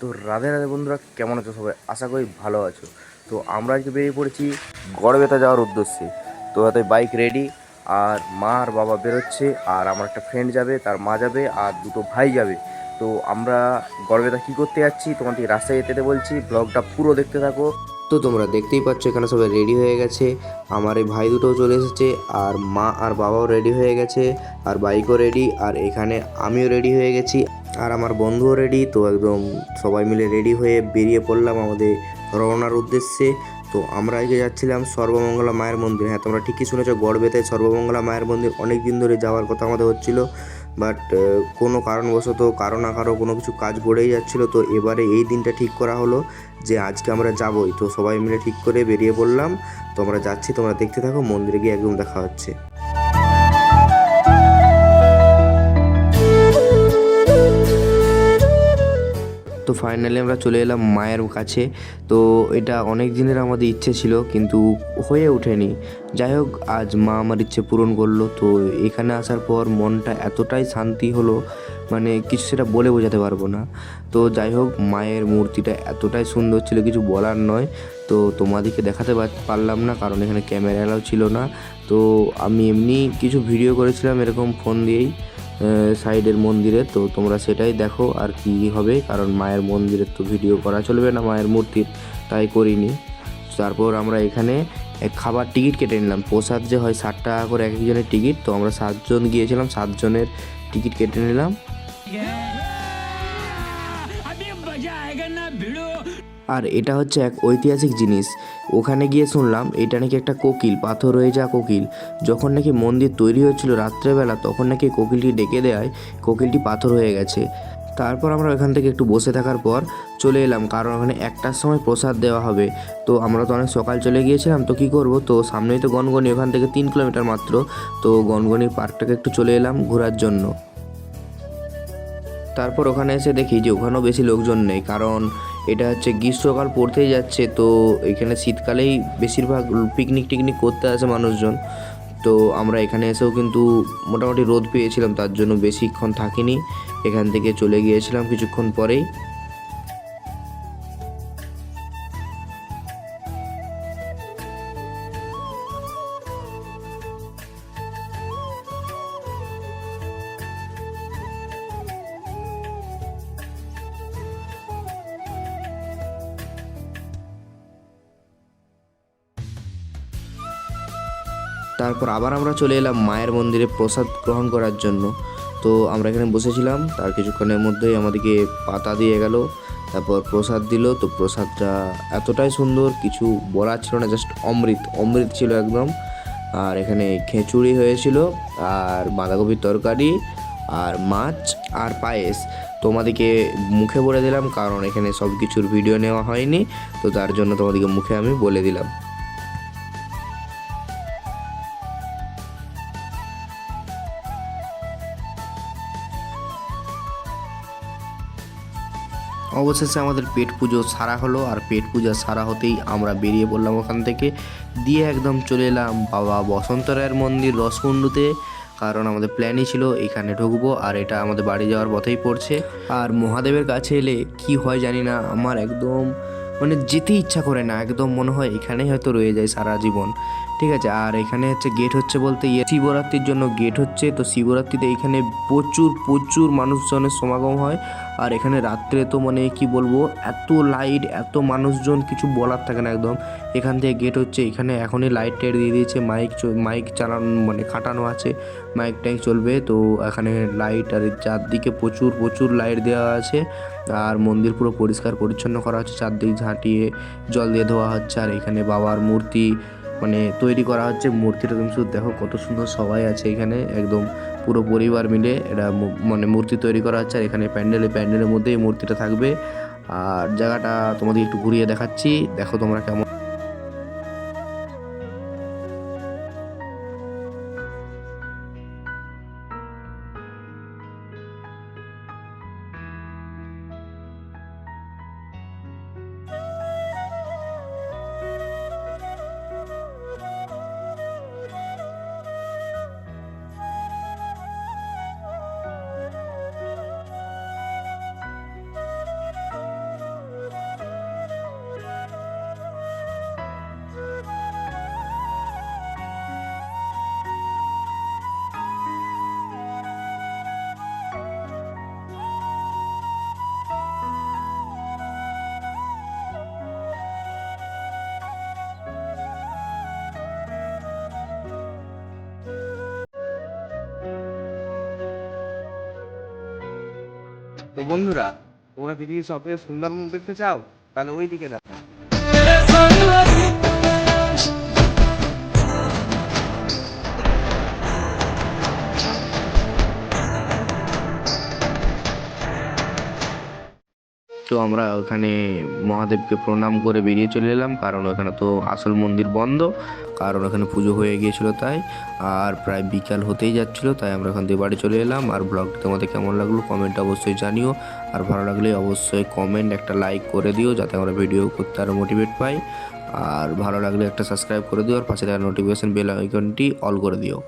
তো রাধে রাধে বন্ধুরা, কেমন আছো সবাই? আশা করি ভালো আছো। তো আমরা আজকে বেরিয়ে পড়েছি গড়বেতা যাওয়ার উদ্দেশ্যে। তো হাতে বাইক রেডি আর মা আর বাবা বেরোচ্ছে, আর আমার একটা ফ্রেন্ড যাবে, তার মা যাবে, আর দুটো ভাই যাবে। তো আমরা গড়বেতা কী করতে যাচ্ছি, তোমাদের রাস্তায় যেতে যেতে বলছি ব্লগটা পুরো দেখতে থাকো। তো তোমরা দেখতেই পাচ্ছ, এখানে সবাই রেডি হয়ে গেছে। আমার এই ভাই দুটোও চলে এসেছে, আর মা আর বাবাও রেডি হয়ে গেছে, আর বাইকও রেডি আর এখানে আমিও রেডি হয়ে গেছি। আর আমার বন্ধুও রেডি তো একদম সবাই মিলে রেডি হয়ে বেরিয়ে পড়লাম আমাদের রওনার উদ্দেশ্যে। তো আমরা আজকে যাচ্ছিলাম সর্বমঙ্গলা মায়ের মন্দির। হ্যাঁ তোমরা ঠিকই শুনেছ, গড়বেতায় সর্বমঙ্গলা মায়ের মন্দির অনেক দিন ধরে যাওয়ার কথা আমাদের হচ্ছিল। বাট কোনো কারণবশত, কারও না কারও কোনো কিছু কাজ পড়েই যাচ্ছিল। তো এবারে এই দিনটা ঠিক করা হলো যে আজকে আমরা যাবই। তো সবাই মিলে ঠিক করে বেরিয়ে পড়লাম। তো আমরা যাচ্ছি, তোমরা দেখতে থাকো, মন্দিরে গিয়ে একদম দেখা হচ্ছে। তো ফাইনালি আমরা চলে এলাম মায়ের কাছে। তো এটা অনেক দিনের আমাদের ইচ্ছে ছিল, কিন্তু হয়ে ওঠেনি। যাই হোক, আজ মা আমার ইচ্ছে পূরণ করল। তো এখানে আসার পর মনটা এতটাই শান্তি হলো মানে কিছু সেটা বলে বোঝাতে পারব না। তো যাই হোক, মায়ের মূর্তিটা এতটাই সুন্দর ছিল, কিছু বলার নয়। তো তোমাদেরকে দেখাতে পারলাম না, কারণ এখানে ক্যামেরা এলাও ছিল না। তো আমি এমনি কিছু ভিডিও করেছিলাম এরকম ফোন দিয়েই। সাইডের মন্দিরে, তো তোমরা সেটাই দেখো আর কি হবে, কারণ মায়ের মন্দিরের তো ভিডিও করা চলবে না মায়ের মূর্তির তাই করিনি। তারপর আমরা এখানে এক খাবার টিকিট কেটে নিলাম। প্রসাদ যে হয় ষাট টাকা করে এক একজনের টিকিট, তো আমরা সাতজন গিয়েছিলাম, সাতজনের টিকিট কেটে নিলাম। আর এটা হচ্ছে এক ঐতিহাসিক জিনিস। ওখানে গিয়ে শুনলাম, এটা নাকি একটা কোকিল, পাথর হয়ে যাওয়া কোকিল। যখন নাকি মন্দির তৈরি হচ্ছিল রাত্রেবেলা, তখন নাকি কোকিলটি ডেকে দেয় কোকিলটি পাথর হয়ে গেছে। তারপর আমরা ওখান থেকে একটু বসে থাকার পর চলে এলাম, কারণ ওখানে একটার সময় প্রসাদ দেওয়া হবে। তো আমরা তো অনেক সকাল চলে গিয়েছিলাম, তো কী করব? তো সামনেই তো গনগনি, ওখান থেকে তিন কিলোমিটার মাত্র। তো গনগনি পার্কটাকে একটু চলে এলাম ঘোরার জন্য। তারপর ওখানে এসে দেখি যে ওখানেও বেশি লোকজন নেই, কারণ এটা হচ্ছে গ্রীষ্মকাল পড়তেই যাচ্ছে, তো এখানে শীতকালেই বেশিরভাগ পিকনিক টিকনিক করতে আসে মানুষজন। তো আমরা এখানে এসেও কিন্তু মোটামুটি রোদ পেয়েছিলাম, তার জন্য বেশিক্ষণ থাকিনি। এখান থেকে চলে গিয়েছিলাম কিছুক্ষণ পরেই। তারপর আবার আমরা চলে এলাম মায়ের মন্দিরে প্রসাদ গ্রহণ করার জন্য। তো আমরা এখানে বসেছিলাম, তার কিছুক্ষণের মধ্যেই আমাদেরকে পাতা দিয়ে গেল, তারপর প্রসাদ দিল। তো প্রসাদটা এতটাই সুন্দর, কিছু বলার ছিল না জাস্ট অমৃত অমৃত ছিল একদম। আর এখানে খিচুড়ি হয়েছিল, আর বাঁধাকপির তরকারি, আর মাছ, আর পায়েস। তোমাদেরকে মুখে বলে দিলাম, কারণ এখানে সব কিছুর ভিডিও নেওয়া হয়নি, তো তার জন্য তোমাদেরকে মুখে আমি বলে দিলাম। অবশেষে আমাদের পেট পুজো সারা হলো আর পেট পূজা সারা হতেই আমরা বেরিয়ে পড়লাম ওখান থেকে। দিয়ে একদম চলে এলাম বাবা বসন্ত রায়ের মন্দির রসকুণ্ডুতে। কারণ আমাদের প্ল্যানই ছিল এখানে ঢুকবো আর এটা আমাদের বাড়ি যাওয়ার পথেই পড়ছে। আর মহাদেবের কাছে এলে কি হয় জানি না, আমার একদম মানে যেতে ইচ্ছা করে না, একদম মনে হয় এখানেই হয়তো রয়ে যায় সারা জীবন। ঠিক আছে? আর এখানে হচ্ছে গেট হচ্ছে বলতে ইয়ে শিবরাত্রির জন্য গেট হচ্ছে। তো শিবরাত্রিতে এখানে প্রচুর প্রচুর মানুষজনের সমাগম হয়। আর এখানে রাত্রে তো মানে কি বলব, এত লাইট এত মানুষজন, কিছু বলার থাকে না একদম। এখান থেকে গেট হচ্ছে, এখানে এখনই লাইট টাইট দিয়ে দিয়েছে। মাইক মাইক চালানো মানে খাটানো আছে। মাইক টাইক চলবে। তো এখানে লাইট আর চারদিকে প্রচুর প্রচুর লাইট দেওয়া আছে। আর মন্দির পুরো পরিষ্কার পরিচ্ছন্ন করা হচ্ছে। চারদিক ঝাঁটিয়ে জল দিয়ে ধোয়া হচ্ছে। আর এখানে বাবার মূর্তি মানে তৈরি করা হচ্ছে। মূর্তিটা তুমি শুধু দেখো কত সুন্দর সবাই আছে এখানে। একদম পুরো পরিবার মিলে এটা মানে মূর্তি তৈরি করা হচ্ছে। আর এখানে প্যান্ডেলে প্যান্ডেলের মধ্যে এই মূর্তিটা থাকবে। আর জায়গাটা তোমাদের একটু ঘুরিয়ে দেখাচ্ছি। দেখো তোমরা কেমন তো বন্ধুরা তোমরা পৃথিবীর সবথেকে সুন্দর মুখ দেখতে চাও? তাহলে ওই দিকে দেখো তো আমরা ওখানে মহাদেবকে প্রণাম করে বেরিয়ে চলে এলাম, কারণ ওখানে তো আসল মন্দির বন্ধ, কারণ ওখানে পুজো হয়ে গিয়েছিল তাই, আর প্রায় বিকাল হতেই যাচ্ছিল, তাই আমরা ওখান থেকে বাড়ি চলে এলাম। আর ব্লগটি তোমাদের কেমন লাগল কমেন্ট অবশ্যই জানিও, আর ভালো লাগলে অবশ্যই কমেন্ট একটা লাইক করে দিও, যাতে আমরা ভিডিও করতে আরও মোটিভেট পাই। আর ভালো লাগলে একটা সাবস্ক্রাইব করে দিও, আর পাশে থাকা নোটিফিকেশন বেল আইকনটি অল করে দিও।